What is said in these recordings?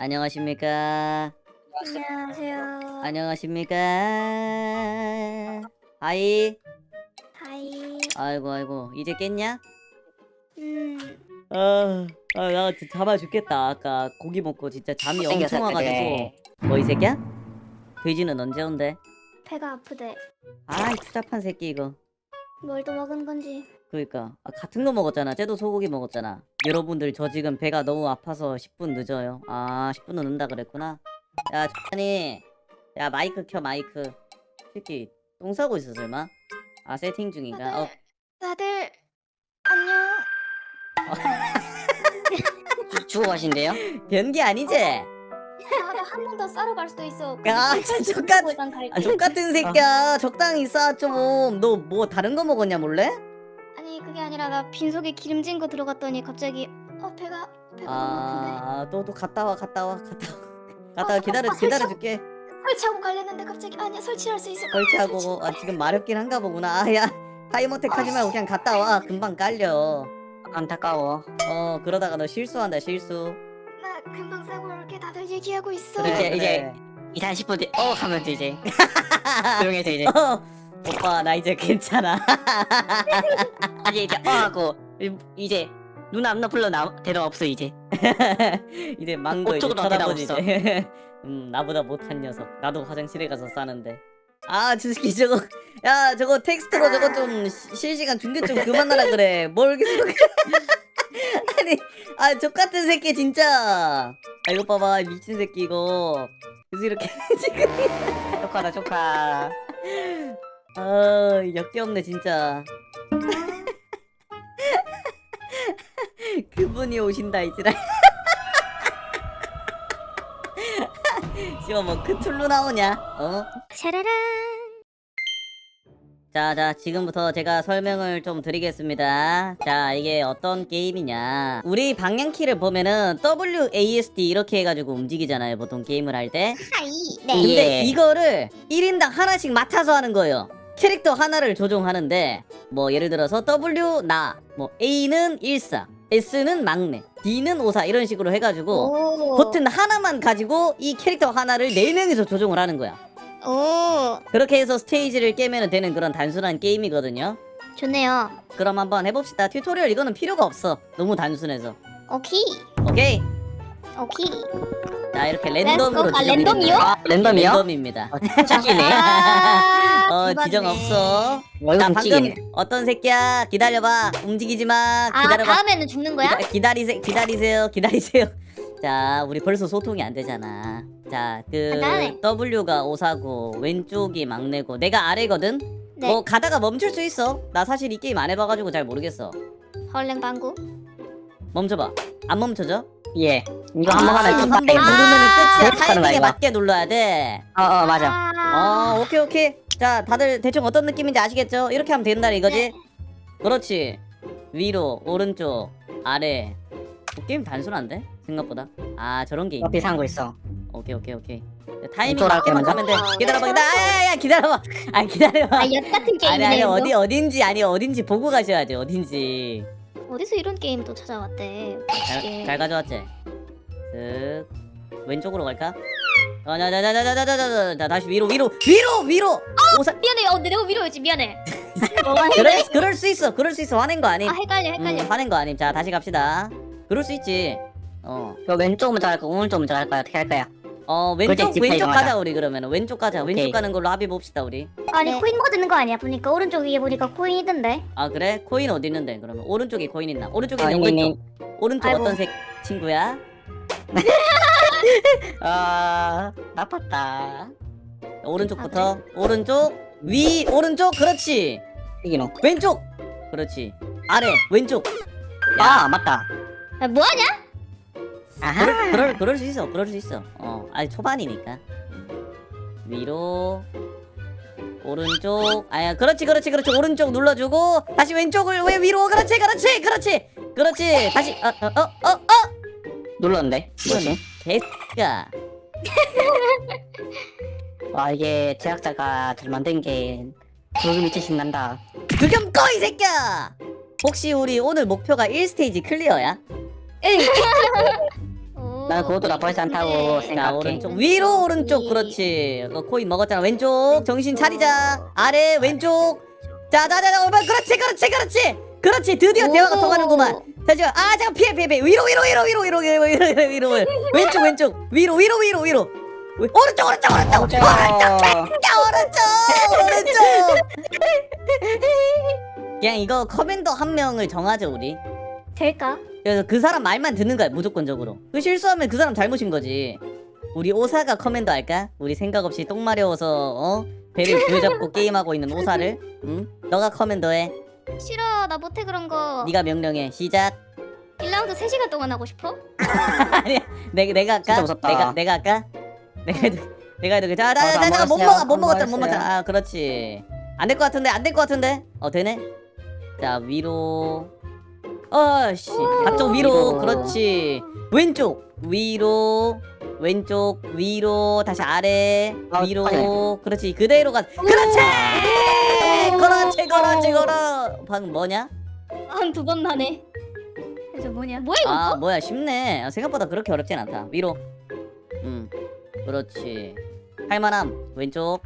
안녕하십니까? 안녕하세요. 안녕하십니까? 하이. 하이. 아이고 아이고 이제 깼냐? 음. 아, 아, 나 진짜 잠아 죽겠다. 아까 고기 먹고 진짜 잠이 엄청 와가지고. 그래. 뭐 이 새끼야? 돼지는 언제 온대? 배가 아프대. 아이 추잡한 새끼 이거. 뭘 또 먹은 건지. 그러니까 아, 같은 거 먹었잖아. 쟤도 소고기 먹었잖아. 여러분들 저 지금 배가 너무 아파서 10분 늦어요. 아 10분은 늦다 그랬구나. 야 아니, 야 마이크 켜 마이크. 새끼 똥 싸고 있어 설마? 아 세팅 중인가? 어 다들 안녕. 주고 가신대요? 변기 아니지? 한 번 더 싸러 갈 수도 있어. 야, 진짜 족같- 일단 갈게. 아 족같은 새끼야. 적당히 싸 좀. 너 뭐 다른 거 먹었냐 몰래? 아니 그게 아니라 나 빈속에 기름진 거 들어갔더니 갑자기 어 배가 배가 너무. 아또 또 갔다 와 갔다 와 갔다 와. 갔다 와 아, 기다려 아, 기다려? 줄게. 설치하고 갈랬는데 갑자기 아니야 설치할 수 있을 것 같아. 설치하고 아 지금 마렵긴 한가 보구나. 아야 타이머택 하지 말고 그냥 갔다 와. 금방 깔려. 안타까워. 어 그러다가 너 실수한다 실수. 나 금방 싸고 올게. 다들 얘기하고 있어. 그래 이제, 그래. 이제. 2, 30분 뒤에 어 하면 돼 이제. 조용해서 이제. 어, 오빠 나 이제 괜찮아. 아니 이제 어 하고 이- 이제 누나 누나 불러 나 대답 없어 이제. 이제 망고 이제 어쩌고 나한테 쳐다보지 나 이제. 음 나보다 못한 녀석. 나도 화장실에 가서 싸는데. 아 주스키 저거 야 저거 텍스트로 저거 좀 시- 실시간 중계 좀 그만하라 그래. 뭘 계속 아니 아 족같은 새끼 진짜. 아 이거 봐봐 미친 새끼 이거. 그래서 이렇게 지금 조카다 조카. 아 역겹네 진짜. 그분이 오신다 이지랄. 씨발 뭐 그 툴로 나오냐? 어? 샤라란. 자, 자, 지금부터 제가 설명을 좀 드리겠습니다. 자, 이게 어떤 게임이냐. 우리 방향키를 보면은 WASD 이렇게 해가지고 움직이잖아요, 보통 게임을 할 때. 하이. 근데 예. 이거를 1인당 하나씩 맡아서 하는 거예요. 캐릭터 하나를 조종하는데, 뭐, 예를 들어서 W, 나, 뭐, A는 14, S는 막내, D는 54, 이런 식으로 해가지고, 오. 버튼 하나만 가지고 이 캐릭터 하나를 4명이서 조종을 하는 거야. 오. 그렇게 해서 스테이지를 깨면 되는 그런 단순한 게임이거든요. 좋네요. 그럼 한번 해봅시다. 튜토리얼 이거는 필요가 없어. 너무 단순해서. 오케이. 오케이. 오케이. 자 이렇게 랜덤으로. 아, 지정이 랜덤이요? 됩니다. 아 랜덤이요? 랜덤입니다. 어, 짝이네. 아, 어. 지정 없어. 어, 자 방금 움직이네. 어떤 새끼야 움직이지마. 움직이지 마. 아 기다려봐. 다음에는 죽는 거야? 기다, 기다리세 기다리세요. 기다리세요. 자 우리 벌써 소통이 안 되잖아. 자 그 간단해. W가 오사고 왼쪽이 막내고 내가 아래거든. 네. 뭐 가다가 멈출 수 있어. 나 사실 이 게임 안 해봐가지고 잘 모르겠어. 헐랭 방구. 멈춰봐. 안 멈춰져? 예. 이거 한 번 아, 하면. 누르면 끝이야. 거야, 타이밍에 이거. 맞게 눌러야 돼. 어, 어 맞아. 아. 어, 오케이, 오케이. 자, 다들 대충 어떤 느낌인지 아시겠죠? 이렇게 하면 된다, 이거지? 그렇지. 위로, 오른쪽, 아래. 어, 게임 단순한데? 생각보다. 아, 저런 게 있네. 옆에 산거 있어. 오케이, 오케이, 오케이. 타이밍 이쪽으로 맞게만 할게, 가면 돼. 기다려봐, 기다려. 아, 야, 야, 기다려봐. 아, 기다려봐. 아, 엿 같은 아니, 게임이네. 아니, 이거. 어디, 어딘지, 아니, 어딘지 보고 가셔야지, 어딘지. 어디서 이런 게임 또 찾아왔대. 잘, 예. 잘 가져왔지? 쓱 왼쪽으로 갈까? 어, 자, 자, 자, 자, 자, 자, 자, 자, 자, 다시 위로, 위로, 위로, 위로. 오사. 미안해. 어, 내가 위로했지. 미안해. 그럴, 그럴 수 있어, 그럴 수 있어. 화낸 거 아님. 아, 헷갈려. 헷갈려. 음, 화낸 거 아님. 자, 다시 갑시다. 그럴 수 있지. 어, 이거 왼쪽 먼저 할까 오른쪽 먼저 할까요? 어떻게 할까요? 어, 왼쪽, 그렇지, 왼쪽. 가자 우리 그러면. 왼쪽 가자. 왼쪽 오케이. 가는 걸로 합의 봅시다 우리. 아니, 네. 코인 거드는 거 아니야? 보니까 오른쪽 위에 보니까 코인이던데. 아 그래? 코인 어디 있는데? 그러면 오른쪽에 코인 있나? 오른쪽에 아, 있는 있네, 오른쪽. 오른쪽 아이고. 어떤 색 친구야? 아 나빴다. 오른쪽부터. 오른쪽, 위, 오른쪽. 그렇지. 이기노. 왼쪽. 그렇지. 아래, 왼쪽. 아 맞다. 야, 뭐 하냐? 아하. 그럴, 그럴, 그럴 수 있어. 그럴 수 있어. 어, 아니 초반이니까. 위로, 오른쪽. 아야, 그렇지, 그렇지, 그렇지. 오른쪽 눌러주고 다시 왼쪽을 왜 위로? 그렇지, 그렇지, 그렇지, 그렇지. 다시, 어, 어, 어, 어, 어. 눌렀는데. 뭐지? 개가. 와 이게 제작자가 잘 만든 게 조금 미치 신 난다. 두겸 꺼, 이 새끼야. 혹시 우리 오늘 목표가 1스테이지 클리어야? 오. 난 그것도 나쁘지 않다고 자 생각해. 오른쪽. 위로 오른쪽 그렇지. 너 코인 먹었잖아 왼쪽. 정신 차리자. 아래 왼쪽. 자자자자 오빠 그렇지 그렇지 그렇지. 그렇지 드디어 오. 대화가 통하는구만. 자 지금 아 잠깐 피해 피해 피해. 위로 위로 위로 위로 위로 위로 위로 위로 위로. 위로 왼쪽 왼쪽. 위로 위로 위로 위로. 위- 오른쪽 오른쪽. 오른쪽. 오른쪽 오른쪽 오른쪽. 그냥 이거 커맨더 한 명을 정하죠 우리. 될까? 그래서 그 사람 말만 듣는 거야 무조건적으로 그 실수하면 그 사람 잘못인 거지 우리 오사가 커맨더 할까? 우리 생각 없이 똥 마려워서 어? 배를 부여잡고 게임하고 있는 오사를 응? 너가 커맨더 해 싫어 나 못해 그런 거 네가 명령해 시작 1라운드 3시간 동안 하고 싶어? 아니야 내가 내가 할까? 진짜 무섭다. 내가 내가 할까? 내가 해도 내가 해도 어, 자자자자 나안 못 먹었어요. 먹어 못 안 먹었잖아 못 먹었어요. 먹었잖아 아 그렇지 안 될 것 같은데 안 될 것 같은데 어 되네 자 위로 어씨. 바쪽 위로. 위로. 그렇지. 왼쪽. 위로. 왼쪽. 위로. 다시 아래. 아, 위로. 그렇지. 그대로 가. 그렇지! 그렇지 그렇지 그렇 방금 뭐냐? 한 두 번 나네. 그래서 뭐냐? 뭐야 이거? 아 뭐야. 쉽네. 아, 생각보다 그렇게 어렵진 않다. 위로. 음. 그렇지. 할만함. 왼쪽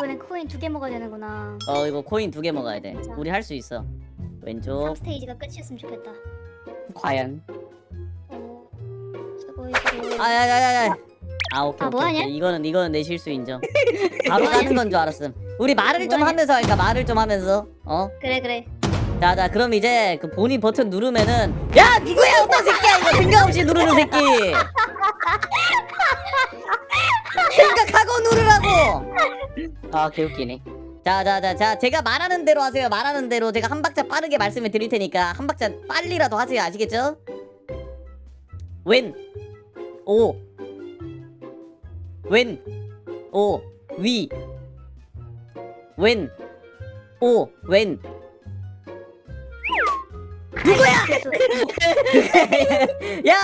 이번엔 코인 두 개 먹어야 되는구나. 어 이거 코인 두 개 먹어야 돼. 자. 우리 할 수 있어. 왼쪽. 3스테이지가 끝이었으면 좋겠다. 과연. 어, 수고 수고 아야야야야. 아 오케이 아, 오케이, 뭐하냐? 오케이. 이거는 이거는 내 실수 인정. 바로 가는 건 줄 알았음. 우리 말을 좀 뭐하냐? 하면서 할까 말을 좀 하면서. 어? 그래 그래. 자자 그럼 이제 그 본인 버튼 누르면은 야 누구야 어떤 새끼야? 이거 생각 없이 누르는 새끼 생각하고 누르라고. 아 개웃기네. 자자자자 제가 말하는 대로 하세요. 말하는 대로 제가 한 박자 빠르게 말씀을 드릴 테니까 한 박자 빨리라도 하세요. 아시겠죠? 왼 오. 왼 오. 위? 왼 오. 왼 누구야? 야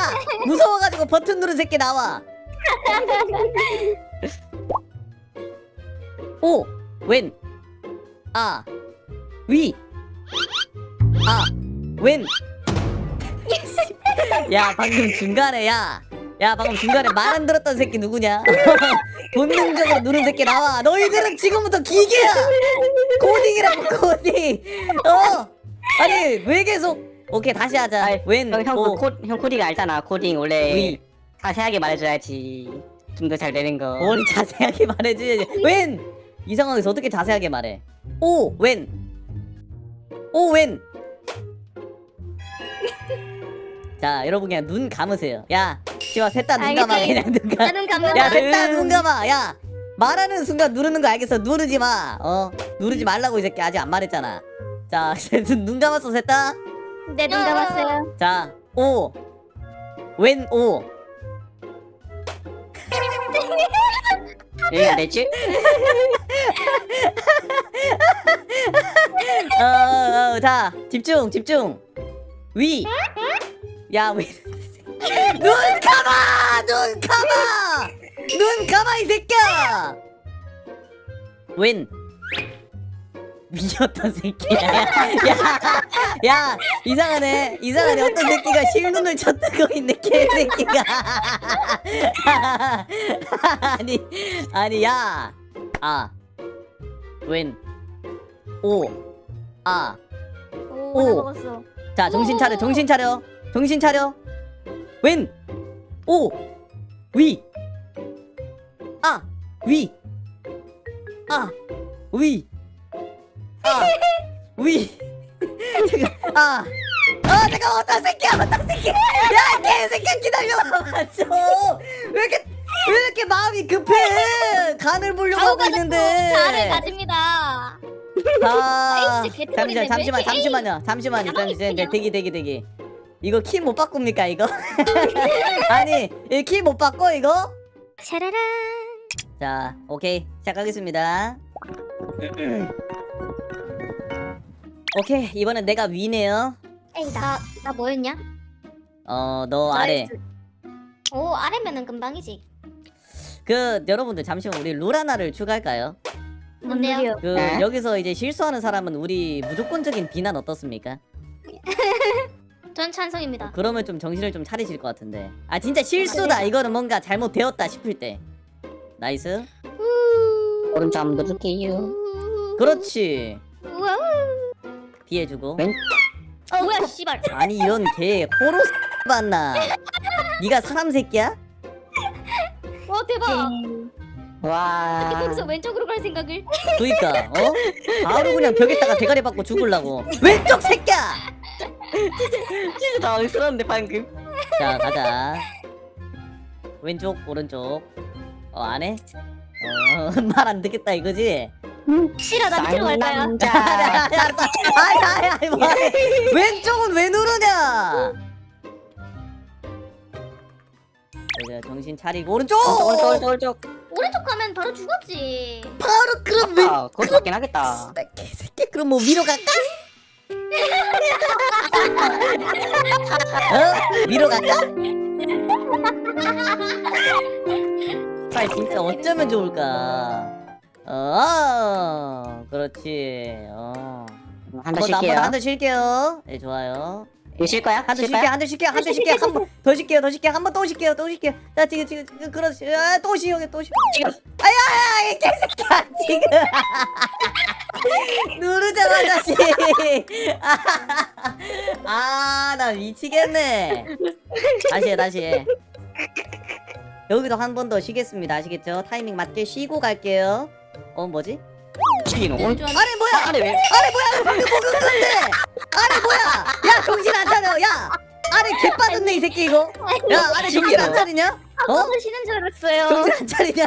무서워가지고 버튼 누른 새끼 나와 오 왼 아, 위, 아, 왼. 야, 방금 중간에, 야. 야, 방금 중간에 말 안 들었던 새끼 누구냐? 본능적으로 누른 새끼 나와. 너희들은 지금부터 기계야! 코딩이라고, 코딩! 어! 아니, 왜 계속. 오케이, 다시 하자. 아이, 왼, 형, 형, 오, 코, 형 코딩 알잖아. 코딩 원래 위. 자세하게 말해줘야지. 좀 더 잘 되는 거. 뭘 자세하게 말해줘야지. 왼! 이 상황에서 어떻게 자세하게 말해? 오, 왼. 오, 왼. 자, 여러분 그냥 눈 감으세요. 야, 씨발 셋다 눈 감아 알겠지? 그냥 눈 감. 나는 감는다 야, 셋다 눈 감아. 야, 말하는 순간 누르는 거 알겠어? 누르지 마. 어, 누르지 말라고 이 새끼 아직 안 말했잖아. 자, 눈 감았어 셋다. 내눈 감았어요 자, 오, 왼 오. 여기 안 됐지? 어, 어, 어, 자, 집중, 집중. 위. 야, 왜? 눈 감아, 눈 감아, 눈 감아 이 새끼야. 웬? 미쳤던 새끼야. 야, 야, 이상하네. 이상하네. 어떤 새끼가 실눈을 쳐뜨고 있네, 개새끼가. 아니, 아니, 야. 아. 웬. 오. 아. 오. 먹었어 자, 정신 차려, 정신 차려. 정신 차려. 웬. 오. 위. 아. 위. 아. 위. 아. 위. 잠깐. 아. 아, 잠깐 어떤 새끼야, 어떤 새끼. 야, 개새끼야 기다려봐. 좀. 왜 이렇게 왜 이렇게 마음이 급해? 간을 보려고 하고 있는데. 잘을 가집니다 아, 에이씨, 개털이네. 잠시만, 잠시만, 왜 이렇게 잠시만요, 잠시만요, 가만히 잠시만, 있으냐? 대기, 대기, 대기. 이거 키 못 바꿉니까 이거? 아니, 키못 바꿔 이거? 샤라란 자, 오케이, 시작하겠습니다. 오케이, 이번엔 내가 위네요. 에이 나 나 뭐였냐? 어, 너 아래. 오 아래면은 금방이지 그 여러분들 잠시만 우리 루라나를 추가할까요? 뭔데요? 그 네. 여기서 이제 실수하는 사람은 우리 무조건적인 비난 어떻습니까? 전 찬성입니다. 그러면 좀 정신을 좀 차리실 것 같은데 아 진짜 실수다 이거는 뭔가 잘못되었다 싶을 때 나이스 오른쪽 한번 누를게요. 그렇지 우와. 피해주고 왼- 어 뭐야 씨발. 아니 이런 개 호로 봤나 네가 사람 새끼야? 와 대박. 와. 거기서 왼쪽으로 갈 생각을. 그니까 어? 바로 그냥 벽에다가 대가리 받고 죽을라고 왼쪽 새끼야! 진짜 당황스러운데 방금. 자 가자 왼쪽 오른쪽 어 안 해? 어 말 안 듣겠다 이거지? 싫어 나 밑으로 갈 거야. 아니 남자. 아니 아니 아니 뭐해 왼쪽은 왜 누르냐 이제 정신 차리고 오른쪽 오른쪽 오른쪽 오른쪽. 오른쪽 가면 바로 죽었지. 바로 그럼 왼 아, 그것도 맞긴 하겠다. 개새끼 그럼 뭐 위로 갈까? 어? 위로 갈까? 아 진짜 어쩌면 좋을까? 어, 그렇지. 어. 한더 한번 쉴게요. 한번 쉴게요. 네 좋아요. 이거 쉴 거야? 쉴 쉴게요. 거야? 한번 쉴게요. 한번 쉴게요. 한 번 더 쉴게요. 더 쉴게요. 한 번 또 쉴게요. 또 쉴게요. 자 지금 지금 지금 그렇지. 아, 또 쉬어. 또 쉬어. 지금. 아야, 이 개새끼야 지금 누르자마자 씨. 아, 나 미치겠네. 다시 해, 다시 해. 여기도 한 번 더 쉬겠습니다. 아시겠죠? 타이밍 맞게 쉬고 갈게요. 어, 뭐지? 네, 온. 좋아. 아니 뭐야? 아래 왜? 아니 뭐야? 방금 먹은 건데. 아니 뭐야? 야 정신 안 차려. 야. 아니 개 빠졌네 이 새끼 이거. 야 아니 정신 안 차리냐? 어? 어? 쉬는 줄 알았어요. 정신 안 차리냐?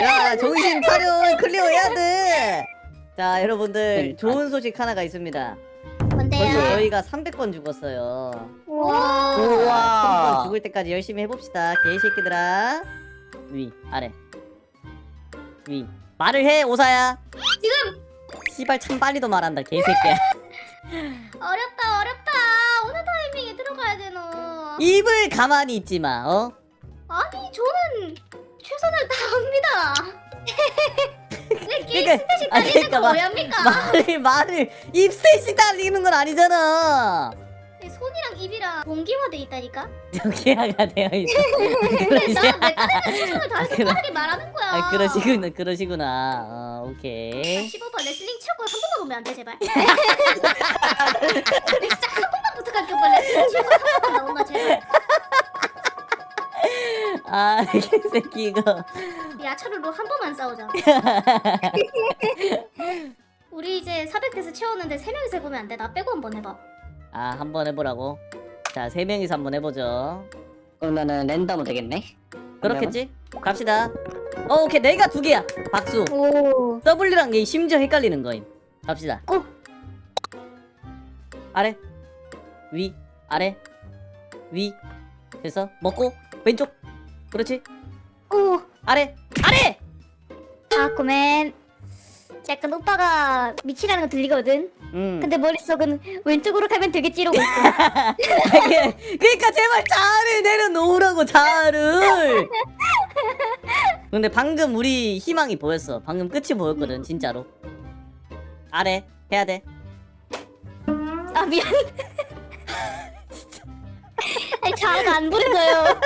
야 정신 차려 클리어 해야 돼. 자 여러분들 좋은 소식 하나가 있습니다. 벌써 뭔데요? 저희가 300번 죽었어요. 와. 300번 우와. 죽을 때까지 열심히 해봅시다. 개새끼들아. 위 아래 위 말을 해 오사야. 지금 씨발 참 빨리도 말한다 개새끼야. 어렵다 어렵다. 어느 타이밍에 들어가야 되노? 입을 가만히 있지 마. 어? 아니 저는 최선을 다합니다. 왜 게임 그러니까- 스탯이 아니, 딸리는 그러니까 거 마- 뭐랍니까? 말을 말을 입셋이 달리는 건 아니잖아. 손이랑 입이랑 동기화돼 있다니까. 정기화가 되어 있어. 그러시- 내가 최선을 다해서 그래. 빠르게 말하는 거야. 아, 그러시구나, 그러시구나. 어, 오케이. 15번 레슬링 치고 한 번만 오면 안 돼 제발. 진짜 한 번만 부탁할게 오빠 레슬링 치고 한 번만 나오나 제발. 아, 개새끼 이거. 야차루로 한 번만 싸우자. 우리 이제 400대에서 채웠는데 3명이서 해보면 안 돼? 나 빼고 한 번 해봐. 아, 한 번 해보라고. 자, 세 명이서 한 번 해보죠. 그러면은 랜덤은 되겠네. 그렇겠지? 갑시다. 어, 오케이. 내가 두 개야. 박수. 오. W랑 얘 심지어 헷갈리는 거임. 갑시다. 고. 아래. 위. 아래. 위. 그래서 먹고 왼쪽. 그렇지. 오. 아래. 아래. 아쿠맨. 약간 오빠가 미치라는 거 들리거든. 음. 근데 머릿속은 왼쪽으로 가면 되겠지로 있어. 이게 그러니까 제발 자아를 내려놓으라고 자아를. 근데 방금 우리 희망이 보였어. 방금 끝이 보였거든 진짜로. 아래 해야 돼. 아 미안. 아니 자아가 안 부러져요.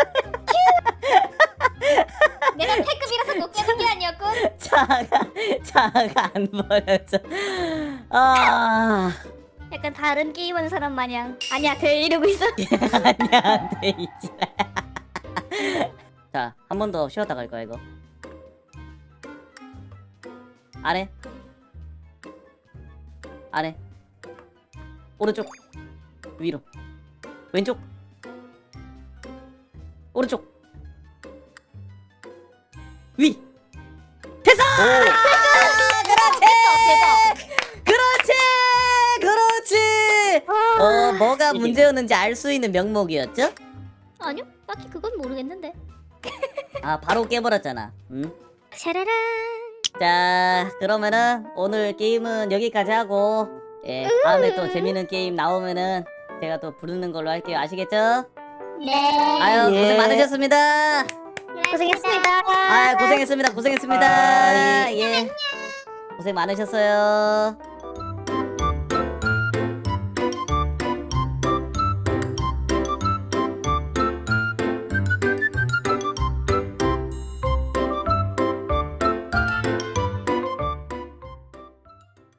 내가 패급이라서 못 깨는 게 아니었군. 자아가 자아가 안 보여져. 아 약간 다른 게임하는 사람 마냥 아니야 될 이러고 있어. 아니야 돼 이제. 자한 번 더 쉬었다 갈 거야 이거. 아래. 아래. 오른쪽. 위로. 왼쪽. 오른쪽. 위. 됐어! 아, 그렇지! 그렇 뭐가 문제였는지 알 수 있는 명목이었죠? 아니요 딱히 그건 모르겠는데. 아, 바로 깨버렸잖아. 응? 샤라란. 자, 그러면은 오늘 게임은 여기까지 하고, 예, 다음에 또 재밌는 게임 나오면은 제가 또 부르는 걸로 할게요. 아시겠죠? 네. 아유, 예. 고생 많으셨습니다. 고생했습니다. 아, 고생했습니다. 고생했습니다. 아, 예. 고생 많으셨어요.